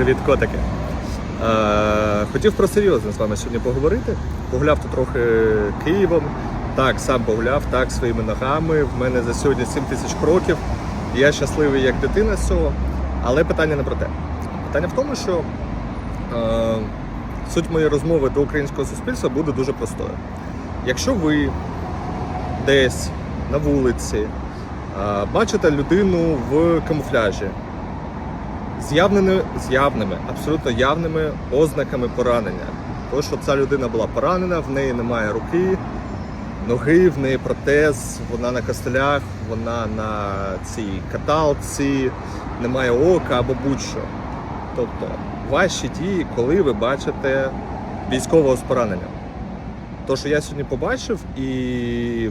Привіт, котики. Е, хотів про серйозне з вами сьогодні поговорити. Погуляв тут трохи Києвом. Так, сам погуляв, так, своїми ногами. В мене за сьогодні 7 тисяч кроків. Я щасливий як дитина з цього. Але питання не про те. Питання в тому, що е, суть моєї розмови до українського суспільства буде дуже простою. Якщо ви десь на вулиці е, бачите людину в камуфляжі, з явними, з явними, абсолютно явними ознаками поранення. То, що ця людина була поранена, в неї немає руки, ноги, в неї протез, вона на костелях, вона на цій каталці, немає ока або будь-що. Тобто ваші дії, коли ви бачите військового з пораненням. То, що я сьогодні побачив, і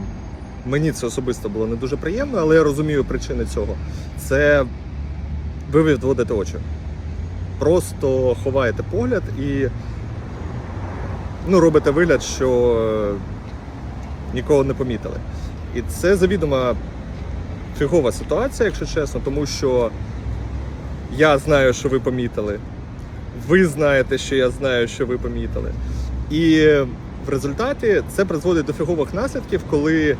мені це особисто було не дуже приємно, але я розумію причини цього. Це ви відводите очі. Просто ховаєте погляд і ну, робите вигляд, що е, нікого не помітили. І це завідома фігова ситуація, якщо чесно, тому що я знаю, що ви помітили. Ви знаєте, що я знаю, що ви помітили. І в результаті це призводить до фігових наслідків, коли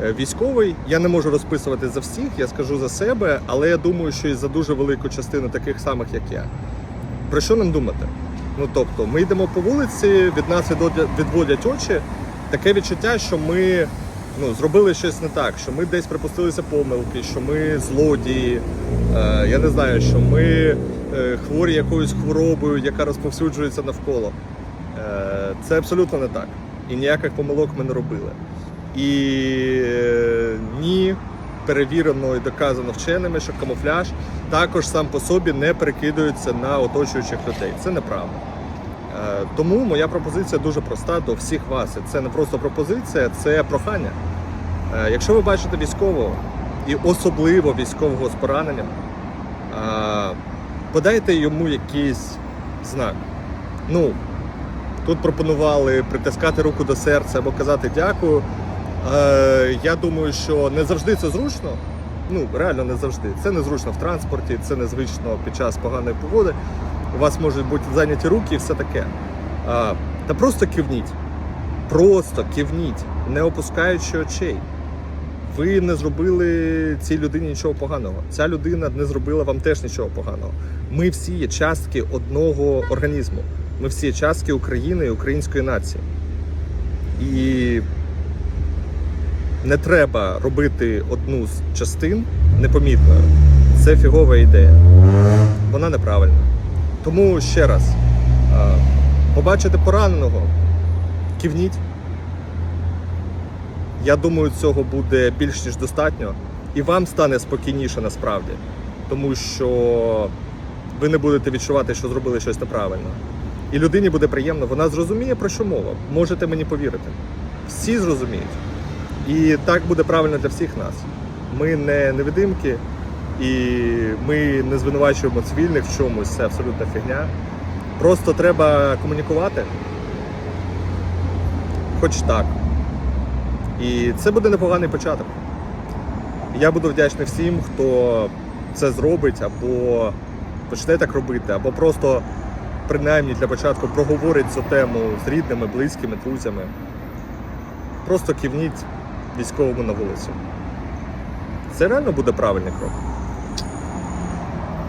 військовий, я не можу розписувати за всіх, я скажу за себе, але я думаю, що і за дуже велику частину таких самих, як я. Про що нам думати? Ну тобто, ми йдемо по вулиці, від нас відводять, відводять очі. Таке відчуття, що ми ну, зробили щось не так, що ми десь припустилися помилки, що ми злодії. Е, я не знаю, що ми е, хворі якоюсь хворобою, яка розповсюджується навколо. Е, це абсолютно не так. І ніяких помилок ми не робили. І е, ні, перевірено і доказано вченими, що камуфляж також сам по собі не перекидується на оточуючих людей. Це неправда. Е, Тому моя пропозиція дуже проста до всіх вас. Це не просто пропозиція, це прохання. Е, Якщо ви бачите військового і особливо військового з пораненням, подайте йому якийсь знак. Ну, тут пропонували притискати руку до серця або казати дякую. Е, я думаю, що не завжди це зручно. Ну, реально не завжди. Це незручно в транспорті, це незвично під час поганої погоди. У вас можуть бути зайняті руки і все таке. А, та просто кивніть. Просто кивніть, не опускаючи очей. Ви не зробили цій людині нічого поганого. Ця людина не зробила вам теж нічого поганого. Ми всі є частки одного організму. Ми всі є частки України і української нації. І не треба робити одну з частин непомітною. Це фігова ідея. Вона неправильна. Тому ще раз, побачите пораненого, кивніть. Я думаю, цього буде більш ніж достатньо. І вам стане спокійніше насправді. Тому що ви не будете відчувати, що зробили щось неправильно. І людині буде приємно, вона зрозуміє, про що мова. Можете мені повірити. Всі зрозуміють. І так буде правильно для всіх нас. Ми не невидимки, і ми не звинувачуємо цивільних в чомусь, це абсолютна фігня. Просто треба комунікувати. Хоч так. І це буде непоганий початок. Я буду вдячний всім, хто це зробить, або почне так робити, або просто принаймні для початку проговорить цю тему з рідними, близькими, друзями. Просто кивніть військовому на вулицю. Це реально буде правильний крок.